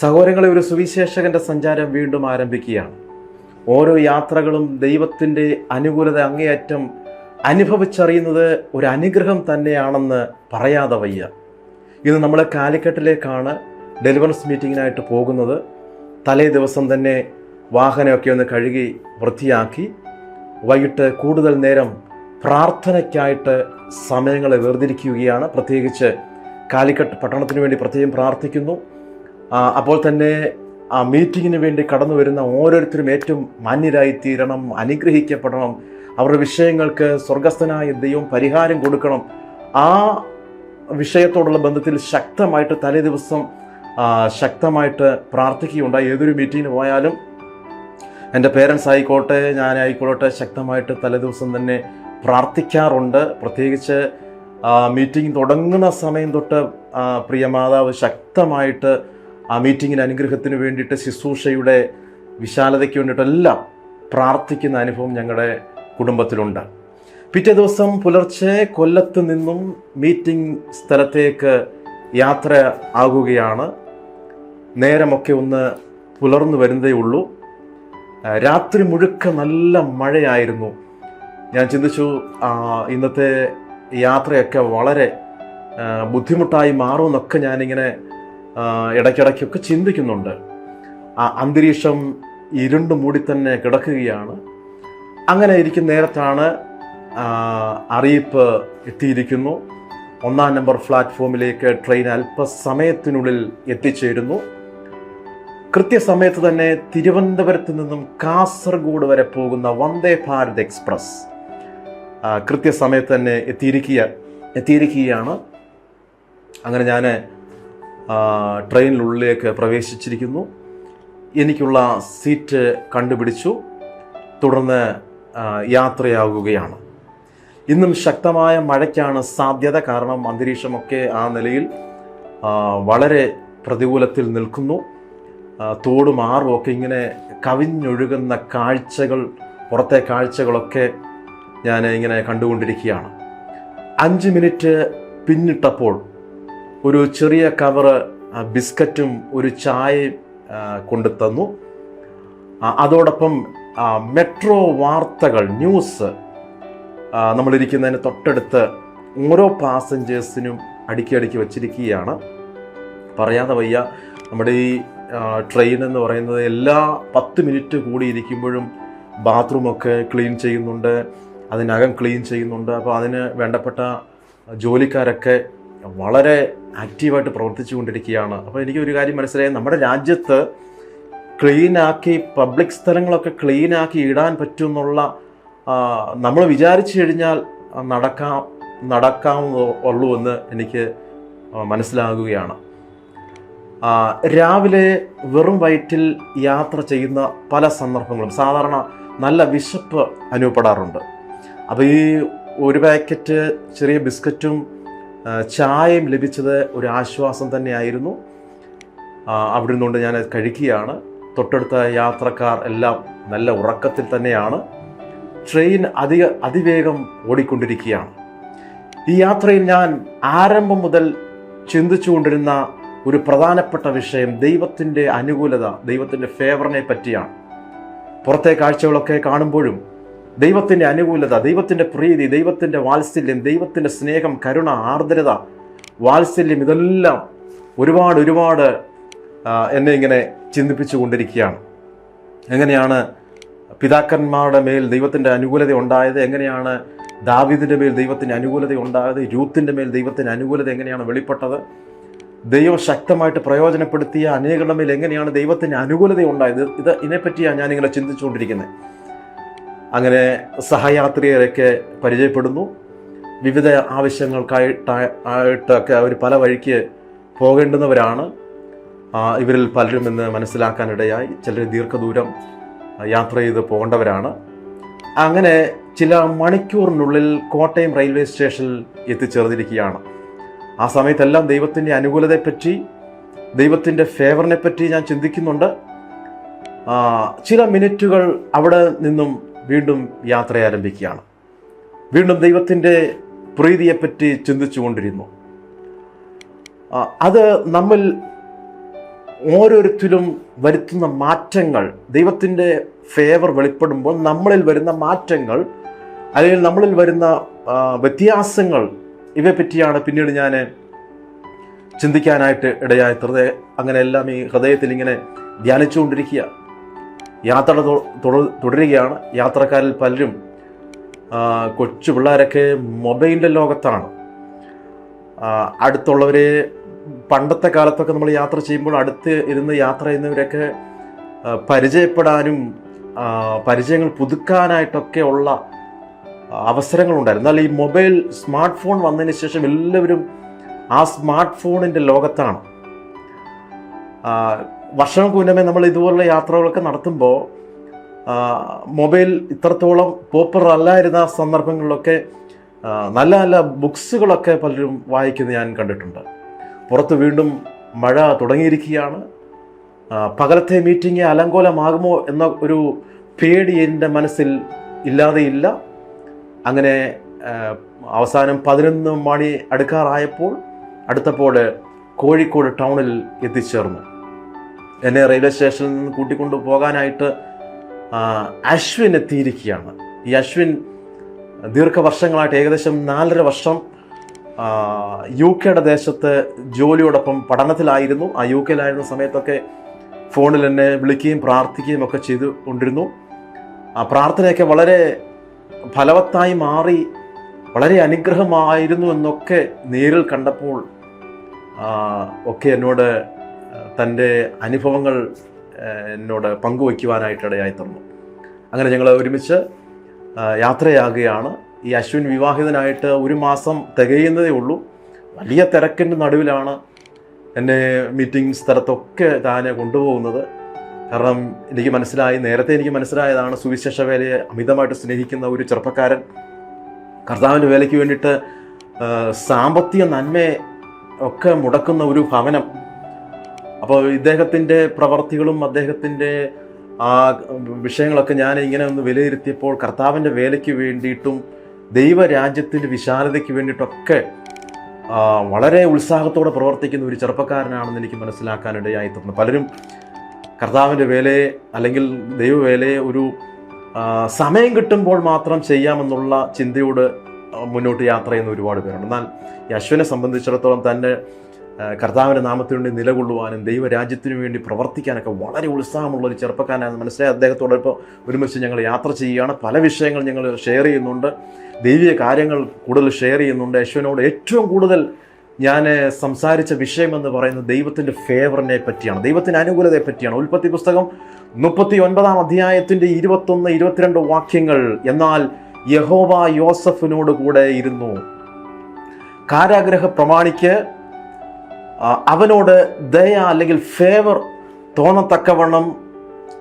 സഹോദരങ്ങളെ ഒരു സുവിശേഷകന്റെ സഞ്ചാരം വീണ്ടും ആരംഭിക്കുകയാണ്. ഓരോ യാത്രകളും ദൈവത്തിന്റെ അനുകൂലത അങ്ങേയറ്റം അനുഭവിച്ചറിയുന്നത് ഒരു അനുഗ്രഹം തന്നെയാണെന്ന് പറയാതെ വയ്യ. ഇന്ന് നമ്മൾ കാലിക്കട്ടിലേക്കാണ് ഡെലിവറൻസ് മീറ്റിങ്ങിനായിട്ട് പോകുന്നത്. തലേ ദിവസം തന്നെ വാഹനമൊക്കെ ഒന്ന് കഴുകി വൃത്തിയാക്കി വൈകിട്ട് കൂടുതൽ നേരം പ്രാർത്ഥനയ്ക്കായിട്ട് സമയങ്ങളെ വേർതിരിക്കുകയാണ്. പ്രത്യേകിച്ച് കാലിക്കട്ട് പട്ടണത്തിന് വേണ്ടി പ്രത്യേകം പ്രാർത്ഥിക്കുന്നു. അപ്പോൾ തന്നെ ആ മീറ്റിങ്ങിന് വേണ്ടി കടന്നു വരുന്ന ഓരോരുത്തരും ഏറ്റവും മാന്യരായി തീരണം അനുഗ്രഹിക്കപ്പെടണം. അവരുടെ വിഷയങ്ങൾക്ക് സ്വർഗസ്ഥനായ ദൈവം പരിഹാരം കൊടുക്കണം. ആ വിഷയത്തോടുള്ള ബന്ധത്തിൽ ശക്തമായിട്ട് തലേ ദിവസം ശക്തമായിട്ട് പ്രാർത്ഥിക്കുകയുണ്ടായി. ഏതൊരു മീറ്റിങ്ങിന് പോയാലും എന്റെ പേരൻസ് ആയിക്കോട്ടെ ഞാനായിക്കോട്ടെ ശക്തമായിട്ട് തലേദിവസം തന്നെ പ്രാർത്ഥിക്കാറുണ്ട്. പ്രത്യേകിച്ച് മീറ്റിംഗ് തുടങ്ങുന്ന സമയം തൊട്ട് പ്രിയ മാതാവ് ശക്തമായിട്ട് ആ മീറ്റിങ്ങിന് അനുഗ്രഹത്തിന് വേണ്ടിയിട്ട് ശുശ്രൂഷയുടെ വിശാലതയ്ക്ക് വേണ്ടിയിട്ടെല്ലാം പ്രാർത്ഥിക്കുന്ന അനുഭവം ഞങ്ങളുടെ കുടുംബത്തിലുണ്ട്. പിറ്റേ ദിവസം പുലർച്ചെ കൊല്ലത്ത് നിന്നും മീറ്റിംഗ് സ്ഥലത്തേക്ക് യാത്ര ആകുകയാണ്. നേരമൊക്കെ ഒന്ന് പുലർന്നു വരുന്നതേ ഉള്ളൂ. രാത്രി മുഴുക്ക നല്ല മഴയായിരുന്നു. ഞാൻ ചിന്തിച്ചു ഇന്നത്തെ യാത്രയൊക്കെ വളരെ ബുദ്ധിമുട്ടായി മാറുമെന്നൊക്കെ ഞാനിങ്ങനെ ഇടയ്ക്കിടയ്ക്കൊക്കെ ചിന്തിക്കുന്നുണ്ട്. ആ അന്തരീക്ഷം ഇരുണ്ട് മൂടി തന്നെ കിടക്കുകയാണ്. അങ്ങനെ ഇരിക്കുന്ന നേരത്താണ് അറിയിപ്പ് എത്തിയിരിക്കുന്നു ഒന്നാം നമ്പർ പ്ലാറ്റ്ഫോമിലേക്ക് ട്രെയിൻ അല്പസമയത്തിനുള്ളിൽ എത്തിച്ചേരുന്നു. കൃത്യസമയത്ത് തന്നെ തിരുവനന്തപുരത്ത് നിന്നും കാസർഗോഡ് വരെ പോകുന്ന വന്ദേ ഭാരത് എക്സ്പ്രസ് കൃത്യസമയത്ത് തന്നെ എത്തിയിരിക്കുക എത്തിയിരിക്കുകയാണ്. അങ്ങനെ ഞാൻ ട്രെയിനിനുള്ളിലേക്ക് പ്രവേശിച്ചിരിക്കുന്നു. എനിക്കുള്ള സീറ്റ് കണ്ടുപിടിച്ചു. തുടർന്ന് യാത്രയാകുകയാണ് ഇന്നും ശക്തമായ മഴയ്ക്കാണ് സാധ്യത. കാരണം അന്തരീക്ഷമൊക്കെ ആ നിലയിൽ വളരെ പ്രതികൂലത്തിൽ നിൽക്കുന്നു. തോടും ആറും ഒക്കെ ഇങ്ങനെ കവിഞ്ഞൊഴുകുന്ന കാഴ്ചകൾ പുറത്തെ കാഴ്ചകളൊക്കെ ഞാൻ ഇങ്ങനെ കണ്ടുകൊണ്ടിരിക്കുകയാണ്. അഞ്ച് മിനിറ്റ് പിന്നിട്ടപ്പോൾ ഒരു ചെറിയ കവറ് ബിസ്ക്കറ്റും ഒരു ചായയും കൊണ്ടു തന്നു. അതോടൊപ്പം മെട്രോ വാർത്തകൾ ന്യൂസ് നമ്മളിരിക്കുന്നതിന് തൊട്ടടുത്ത് ഓരോ പാസഞ്ചേഴ്സിനും അടുക്കി അടുക്കി വച്ചിരിക്കുകയാണ്. പറയാതെ വയ്യ നമ്മുടെ ഈ ട്രെയിൻ എന്ന് പറയുന്നത് എല്ലാ പത്ത് മിനിറ്റ് കൂടി ഇരിക്കുമ്പോഴും ബാത്റൂമൊക്കെ ക്ലീൻ ചെയ്യുന്നുണ്ട് അതിനകം ക്ലീൻ ചെയ്യുന്നുണ്ട്. അപ്പോൾ അതിന് വേണ്ടപ്പെട്ട ജോലിക്കാരൊക്കെ വളരെ ആക്റ്റീവായിട്ട് പ്രവർത്തിച്ചു കൊണ്ടിരിക്കുകയാണ് അപ്പോൾ എനിക്ക് ഒരു കാര്യം മനസ്സിലായി. നമ്മുടെ രാജ്യത്ത് ക്ലീനാക്കി പബ്ലിക് സ്ഥലങ്ങളൊക്കെ ക്ലീനാക്കി ഇടാൻ പറ്റുമെന്നുള്ള നമ്മൾ വിചാരിച്ചു കഴിഞ്ഞാൽ നടക്കാം നടക്കാം നടക്കാവുള്ളൂ എന്ന് എനിക്ക് മനസ്സിലാകുകയാണ്. രാവിലെ വെറും വയറ്റിൽ യാത്ര ചെയ്യുന്ന പല സന്ദർഭങ്ങളും സാധാരണ നല്ല വിശപ്പ് അനുഭവപ്പെടാറുണ്ട്. അപ്പോൾ ഈ ഒരു പാക്കറ്റ് ചെറിയ ബിസ്ക്കറ്റും ചായയും ലഭിച്ചത് ഒരു ആശ്വാസം തന്നെയായിരുന്നു. അവിടെ നിന്നുകൊണ്ട് ഞാൻ കഴിക്കുകയാണ്. തൊട്ടടുത്ത യാത്രക്കാർ എല്ലാം നല്ല ഉറക്കത്തിൽ തന്നെയാണ്. ട്രെയിൻ അധിക അതിവേഗം ഓടിക്കൊണ്ടിരിക്കുകയാണ്. ഈ യാത്രയിൽ ഞാൻ ആരംഭം മുതൽ ചിന്തിച്ചുകൊണ്ടിരുന്ന ഒരു പ്രധാനപ്പെട്ട വിഷയം ദൈവത്തിന്റെ അനുകൂലത ദൈവത്തിന്റെ ഫേവറിനെ പറ്റിയാണ്. പുറത്തെ കാഴ്ചകളൊക്കെ കാണുമ്പോഴും ദൈവത്തിന്റെ അനുകൂലത ദൈവത്തിന്റെ പ്രീതി ദൈവത്തിന്റെ വാത്സല്യം ദൈവത്തിന്റെ സ്നേഹം കരുണ ആർദ്രത വാത്സല്യം ഇതെല്ലാം ഒരുപാട് ഒരുപാട് എന്നെ ഇങ്ങനെ ചിന്തിപ്പിച്ചു കൊണ്ടിരിക്കുകയാണ്. എങ്ങനെയാണ് പിതാക്കന്മാരുടെ മേൽ ദൈവത്തിന്റെ അനുകൂലത ഉണ്ടായത്? എങ്ങനെയാണ് ദാവിദിന്റെ മേൽ ദൈവത്തിന്റെ അനുകൂലത ഉണ്ടായത്? രൂത്തിന്റെ മേൽ ദൈവത്തിന്റെ അനുകൂലത എങ്ങനെയാണ് വെളിപ്പെട്ടത്? ദൈവം ശക്തമായിട്ട് പ്രയോജനപ്പെടുത്തിയ അനേകരുടെ മേൽ എങ്ങനെയാണ് ദൈവത്തിന്റെ അനുകൂലത ഉണ്ടായത്? ഇത് ഇതിനെപ്പറ്റിയാണ് ഞാനിങ്ങനെ ചിന്തിച്ചുകൊണ്ടിരിക്കുന്നത്. അങ്ങനെ സഹയാത്രികരൊക്കെ പരിചയപ്പെടുന്നു. വിവിധ ആവശ്യങ്ങൾക്കായിട്ട് ആയിട്ടൊക്കെ അവർ പല വഴിക്ക് പോകേണ്ടുന്നവരാണ്. ഇവരിൽ പലരും ഇന്ന് മനസ്സിലാക്കാനിടയായി. ചിലർ ദീർഘദൂരം യാത്ര ചെയ്ത് പോകേണ്ടവരാണ്. അങ്ങനെ ചില മണിക്കൂറിനുള്ളിൽ കോട്ടയം റെയിൽവേ സ്റ്റേഷനിൽ എത്തിച്ചേർന്നിരിക്കുകയാണ്. ആ സമയത്തെല്ലാം ദൈവത്തിന്റെ അനുകൂലതയെപ്പറ്റി ദൈവത്തിന്റെ ഫേവറിനെപ്പറ്റി ഞാൻ ചിന്തിക്കുന്നുണ്ട്. ചില മിനിറ്റുകൾ അവിടെ നിന്നും വീണ്ടും യാത്ര ആരംഭിക്കുകയാണ് വീണ്ടും ദൈവത്തിന്റെ പ്രീതിയെപ്പറ്റി ചിന്തിച്ചു കൊണ്ടിരുന്നു അത് നമ്മൾ ഓരോരുത്തരും വരുത്തുന്ന മാറ്റങ്ങൾ ദൈവത്തിന്റെ ഫേവർ വെളിപ്പെടുമ്പോൾ നമ്മളിൽ വരുന്ന മാറ്റങ്ങൾ അല്ലെങ്കിൽ നമ്മളിൽ വരുന്ന വ്യത്യാസങ്ങൾ ഇവയെ പറ്റിയാണ് പിന്നീട് ഞാൻ ചിന്തിക്കാനായിട്ട് ഇടയായി. ഹൃദയ അങ്ങനെ എല്ലാം ഈ ഹൃദയത്തിൽ ഇങ്ങനെ ധ്യാനിച്ചുകൊണ്ടിരിക്കുക. യാത്ര തുടരുകയാണ്. യാത്രക്കാരിൽ പലരും കൊച്ചു പിള്ളേരൊക്കെ മൊബൈലിന്റെ ലോകത്താണ്. അടുത്തുള്ളവരെ പണ്ടത്തെ കാലത്തൊക്കെ നമ്മൾ യാത്ര ചെയ്യുമ്പോൾ അടുത്ത് ഇരുന്ന് യാത്ര ചെയ്യുന്നവരൊക്കെ പരിചയപ്പെടാനും പരിചയങ്ങൾ പുതുക്കാനായിട്ടൊക്കെ ഉള്ള അവസരങ്ങളുണ്ടായിരുന്നു. എന്നാൽ ഈ മൊബൈൽ സ്മാർട്ട് ഫോൺ വന്നതിന് ശേഷം എല്ലാവരും ആ സ്മാർട്ട് ഫോണിന്റെ ലോകത്താണ് വർഷങ്ങൾക്ക് മുന്നമേ നമ്മൾ ഇതുപോലുള്ള യാത്രകളൊക്കെ നടത്തുമ്പോൾ മൊബൈൽ ഇത്രത്തോളം പോപ്പുലർ അല്ലായിരുന്ന സന്ദർഭങ്ങളിലൊക്കെ നല്ല നല്ല ബുക്സുകളൊക്കെ പലരും വായിക്കുന്നത് ഞാൻ കണ്ടിട്ടുണ്ട്. പുറത്ത് വീണ്ടും മഴ തുടങ്ങിയിരിക്കുകയാണ്. പകലത്തെ മീറ്റിംഗ് അലങ്കോലമാകുമോ എന്ന ഒരു പേടി എന്റെ മനസ്സിൽ ഇല്ലാതെയില്ല. അങ്ങനെ അവസാനം പതിനൊന്ന് മണി അടുക്കാറായപ്പോൾ അടുത്തപ്പോൾ കോഴിക്കോട് ടൗണിൽ എത്തിച്ചേർന്നു. എന്നെ റെയിൽവേ സ്റ്റേഷനിൽ നിന്ന് കൂട്ടിക്കൊണ്ടു പോകാനായിട്ട് അശ്വിൻ എത്തിയിരിക്കുകയാണ്. ഈ അശ്വിൻ ദീർഘവർഷങ്ങളായിട്ട് ഏകദേശം നാലര വർഷം യു കെയുടെ ദേശത്ത് ജോലിയോടൊപ്പം പഠനത്തിലായിരുന്നു. ആ യു കെയിലായിരുന്ന സമയത്തൊക്കെ ഫോണിൽ എന്നെ വിളിക്കുകയും പ്രാർത്ഥിക്കുകയും ഒക്കെ ചെയ്തു കൊണ്ടിരുന്നു. ആ പ്രാർത്ഥനയൊക്കെ വളരെ ഫലവത്തായി മാറി വളരെ അനുഗ്രഹമായിരുന്നു എന്നൊക്കെ നേരിൽ കണ്ടപ്പോൾ ഒക്കെ എന്നോട് തന്റെ അനുഭവങ്ങൾ എന്നോട് പങ്കുവയ്ക്കുവാനായിട്ട് ഇടയായി തന്നു അങ്ങനെ ഞങ്ങൾ ഒരുമിച്ച് യാത്രയാകുകയാണ്. ഈ അശ്വിൻ വിവാഹിതനായിട്ട് ഒരു മാസം തികയുന്നതേ ഉള്ളൂ. വലിയ തിരക്കിന്റെ നടുവിലാണ് എന്നെ മീറ്റിംഗ് സ്ഥലത്തൊക്കെ താനെ കൊണ്ടുപോകുന്നത്. കാരണം എനിക്ക് മനസ്സിലായി നേരത്തെ എനിക്ക് മനസ്സിലായതാണ് സുവിശേഷ വേലയെ അമിതമായിട്ട് സ്നേഹിക്കുന്ന ഒരു ചെറുപ്പക്കാരൻ. കർത്താവിന്റെ വേലയ്ക്ക് വേണ്ടിയിട്ട് സാമ്പത്തിക നന്മയെ ഒക്കെ മുടക്കുന്ന ഒരു ഭവനം അപ്പോൾ ഇദ്ദേഹത്തിന്റെ പ്രവർത്തികളും അദ്ദേഹത്തിന്റെ ആ വിഷയങ്ങളൊക്കെ ഞാൻ ഇങ്ങനെ ഒന്ന് വിലയിരുത്തിയപ്പോൾ കർത്താവിന്റെ വേലയ്ക്ക് വേണ്ടിയിട്ടും ദൈവരാജ്യത്തിന്റെ വിശാലതയ്ക്ക് വേണ്ടിയിട്ടൊക്കെ വളരെ ഉത്സാഹത്തോടെ പ്രവർത്തിക്കുന്ന ഒരു ചെറുപ്പക്കാരനാണെന്ന് എനിക്ക് മനസ്സിലാക്കാനിടയായി തീർന്നു പലരും കർത്താവിന്റെ വേലയെ അല്ലെങ്കിൽ ദൈവവേലയെ ഒരു സമയം കിട്ടുമ്പോൾ മാത്രം ചെയ്യാമെന്നുള്ള ചിന്തയോട് മുന്നോട്ട് യാത്ര ചെയ്യുന്ന ഒരുപാട് പേരുണ്ട്. എന്നാൽ ഈ അശ്വനെ സംബന്ധിച്ചിടത്തോളം ആ, കർത്താവിന്റെ നാമത്തിന് വേണ്ടി നിലകൊള്ളുവാനും ദൈവരാജ്യത്തിനു വേണ്ടി പ്രവർത്തിക്കാനൊക്കെ വളരെ ഉത്സാഹമുള്ള ഒരു ചെറുപ്പക്കാരനാണ് മനസ്സിലായി? അദ്ദേഹത്തോടൊപ്പം ഒരുമിച്ച് ഞങ്ങൾ യാത്ര ചെയ്യുകയാണ്. പല വിഷയങ്ങൾ ഞങ്ങൾ ഷെയർ ചെയ്യുന്നുണ്ട്. ദൈവിക കാര്യങ്ങൾ കൂടുതൽ ഷെയർ ചെയ്യുന്നുണ്ട്. യേശുവിനോട് ഏറ്റവും കൂടുതൽ ഞാൻ സംസാരിച്ച വിഷയമെന്ന് പറയുന്നത് ദൈവത്തിന്റെ ഫേവറിനെ പറ്റിയാണ്. ദൈവത്തിന്റെ അനുകൂലതയെ പറ്റിയാണ്. ഉൽപ്പത്തി പുസ്തകം മുപ്പത്തി ഒൻപതാം അധ്യായത്തിന്റെ ഇരുപത്തൊന്ന് ഇരുപത്തിരണ്ട് വാക്യങ്ങൾ. എന്നാൽ യഹോവ യോസഫിനോട് കൂടെ ഇരുന്നു. കാരാഗ്രഹ പ്രമാണിക്ക് അവനോട് ദയ അല്ലെങ്കിൽ ഫേവർ തോന്നത്തക്കവണ്ണം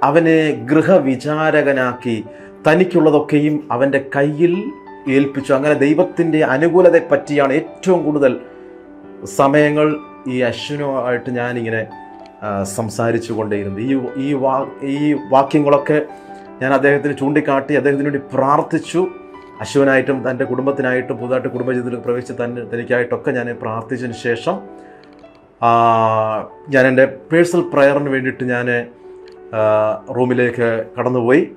അവനെ ഗൃഹവിചാരകനാക്കി തനിക്കുള്ളതൊക്കെയും അവന്റെ കയ്യിൽ ഏൽപ്പിച്ചു. അങ്ങനെ ദൈവത്തിന്റെ അനുകൂലതയെ പറ്റിയാണ് ഏറ്റവും കൂടുതൽ സമയങ്ങൾ ഈ അശ്വിനുമായിട്ട് ഞാനിങ്ങനെ സംസാരിച്ചു കൊണ്ടേയിരുന്നു ഈ ഈ വാ ഈ വാക്യങ്ങളൊക്കെ ഞാൻ അദ്ദേഹത്തിന് ചൂണ്ടിക്കാട്ടി അദ്ദേഹത്തിന് വേണ്ടി പ്രാർത്ഥിച്ചു. അശ്വനായിട്ടും തന്റെ കുടുംബത്തിനായിട്ടും പുതുതായിട്ട് കുടുംബജീവിതത്തിൽ പ്രവേശിച്ച് തന്നെ തനിക്കായിട്ടൊക്കെ ഞാൻ പ്രാർത്ഥിച്ചതിന് ശേഷം ഞാൻ എന്റെ പേഴ്സണൽ പ്രയറിന് വേണ്ടിയിട്ട് ഞാൻ റൂമിലേക്ക് കടന്നുപോയി.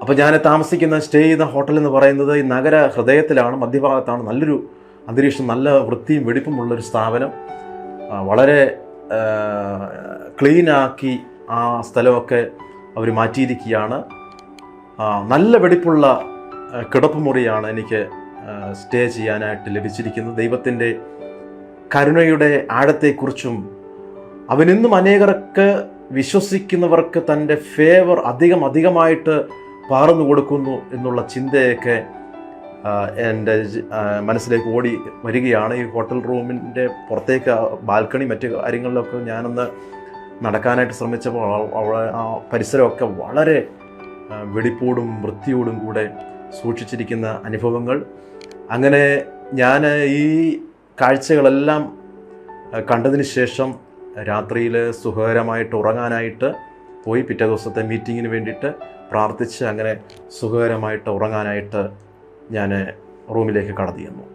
അപ്പോൾ ഞാൻ താമസിക്കുന്ന സ്റ്റേ ചെയ്യുന്ന ഹോട്ടൽ എന്ന് പറയുന്നത് ഈ നഗര ഹൃദയത്തിലാണ്. മധ്യഭാഗത്താണ്. നല്ലൊരു അന്തരീക്ഷം നല്ല വൃത്തിയും വെടിപ്പുമുള്ളൊരു സ്ഥാപനം. വളരെ ക്ലീനാക്കി ആ സ്ഥലമൊക്കെ അവർ മാറ്റിയിരിക്കുകയാണ്. നല്ല വെടിപ്പുള്ള കിടപ്പ് കിടപ്പുമുറിയാണ് എനിക്ക് സ്റ്റേ ചെയ്യാനായിട്ട് ലഭിച്ചിരിക്കുന്നത്. ദൈവത്തിന്റെ കരുണയുടെ ആഴത്തെക്കുറിച്ചും അവനെന്നും അനേകർക്ക് വിശ്വസിക്കുന്നവർക്ക് തന്റെ ഫേവർ അധികം അധികമായിട്ട് പാർന്നു കൊടുക്കുന്നു എന്നുള്ള ചിന്തയൊക്കെ എന്റെ മനസ്സിലേക്ക് ഓടി വരികയാണ്. ഈ ഹോട്ടൽ റൂമിന്റെ പുറത്തേക്ക് ബാൽക്കണി മറ്റു കാര്യങ്ങളിലൊക്കെ ഞാനൊന്ന് നടക്കാനായിട്ട് ശ്രമിച്ചപ്പോൾ അവളെ ആ പരിസരമൊക്കെ വളരെ വെടിപ്പോടും വൃത്തിയോടും കൂടെ സൂക്ഷിച്ചിരിക്കുന്ന അനുഭവങ്ങൾ. അങ്ങനെ ഞാൻ ഈ കാഴ്ചകളെല്ലാം കണ്ടതിന് ശേഷം രാത്രിയിൽ സുഖകരമായിട്ട് ഉറങ്ങാനായിട്ട് പോയി പിറ്റേ ദിവസത്തെ മീറ്റിങ്ങിന് വേണ്ടിയിട്ട് പ്രാർത്ഥിച്ച് അങ്ങനെ സുഖകരമായിട്ട് ഉറങ്ങാനായിട്ട് ഞാൻ റൂമിലേക്ക് കടന്നു